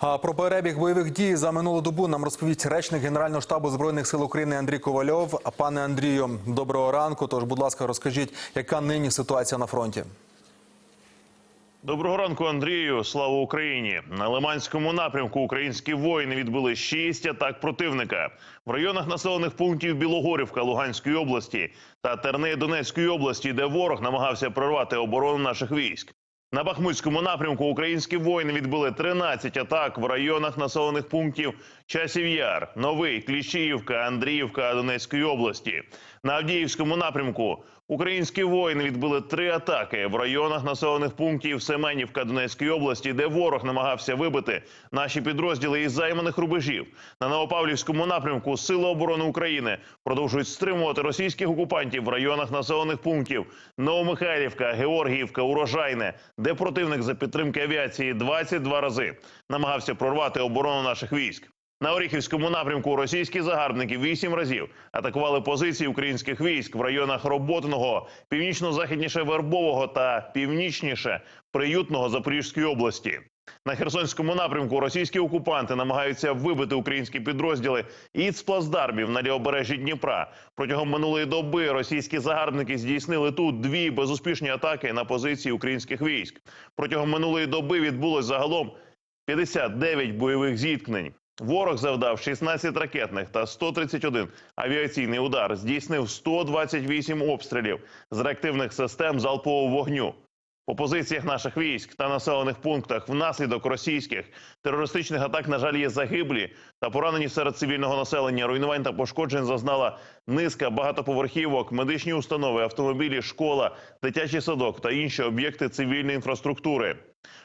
Про перебіг бойових дій за минулу добу нам розповість речник Генерального штабу збройних сил України Андрій Ковальов. Пане Андрію, доброго ранку. Тож, будь ласка, розкажіть, яка нині ситуація на фронті? Доброго ранку, Андрію. Слава Україні! На Лиманському напрямку українські воїни відбили шість атак противника в районах населених пунктів Білогорівка Луганської області та Терни Донецької області, де ворог намагався прорвати оборону наших військ. На Бахмутському напрямку українські воїни відбили 13 атак в районах населених пунктів Часів Яр, Новий, Кліщіївка, Андріївка Донецької області. На Авдіївському напрямку українські воїни відбили три атаки в районах населених пунктів Семенівка Донецької області, де ворог намагався вибити наші підрозділи із займаних рубежів. На Новопавлівському напрямку Сили оборони України продовжують стримувати російських окупантів в районах населених пунктів Новомихайлівка, Георгіївка, Урожайне, де противник за підтримки авіації 22 рази намагався прорвати оборону наших військ. На Оріхівському напрямку російські загарбники вісім разів атакували позиції українських військ в районах роботного, північно-західніше Вербового та північніше Приютного Запорізької області. На Херсонському напрямку російські окупанти намагаються вибити українські підрозділи із плацдармів на лівобережжі Дніпра. Протягом минулої доби російські загарбники здійснили тут дві безуспішні атаки на позиції українських військ. Протягом минулої доби відбулось загалом 59 бойових зіткнень. Ворог завдав 16 ракетних та 131 авіаційний удар. Здійснив 128 обстрілів з реактивних систем залпового вогню. По позиціях наших військ та населених пунктах внаслідок російських терористичних атак, на жаль, є загиблі та поранені серед цивільного населення. Руйнувань та пошкоджень зазнала низка багатоповерхівок, медичні установи, автомобілі, школа, дитячий садок та інші об'єкти цивільної інфраструктури.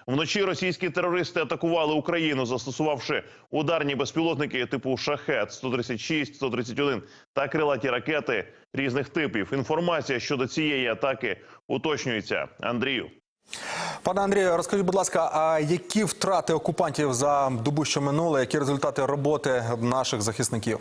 Вночі російські терористи атакували Україну, застосувавши ударні безпілотники типу шахет 136 131 та крилаті ракети різних типів. Інформація щодо цієї атаки уточнюється. Андрію. Пане Андрію, розкажіть, будь ласка, а які втрати окупантів за добу, що минула, які результати роботи наших захисників?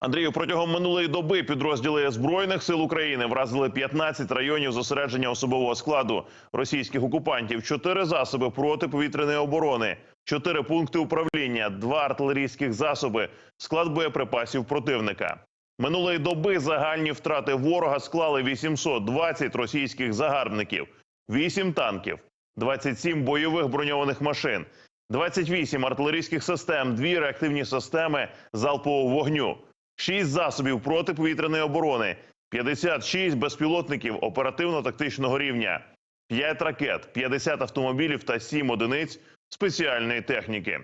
Андрію, протягом минулої доби підрозділи збройних сил України вразили 15 районів зосередження особового складу російських окупантів, 4 засоби протиповітряної оборони, 4 пункти управління, 2 артилерійських засоби, склад боєприпасів противника. Минулої доби загальні втрати ворога склали 820 російських загарбників, 8 танків, 27 бойових броньованих машин, 28 артилерійських систем, 2 реактивні системи залпового вогню. 6 засобів протиповітряної оборони, 56 безпілотників оперативно-тактичного рівня, 5 ракет, 50 автомобілів та 7 одиниць спеціальної техніки.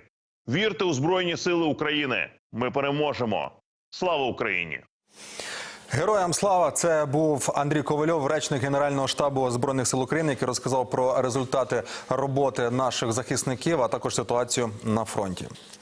Вірте у Збройні Сили України. Ми переможемо. Слава Україні! Героям слава! Це був Андрій Ковальов, речник Генерального штабу збройних сил України, який розказав про результати роботи наших захисників, а також ситуацію на фронті.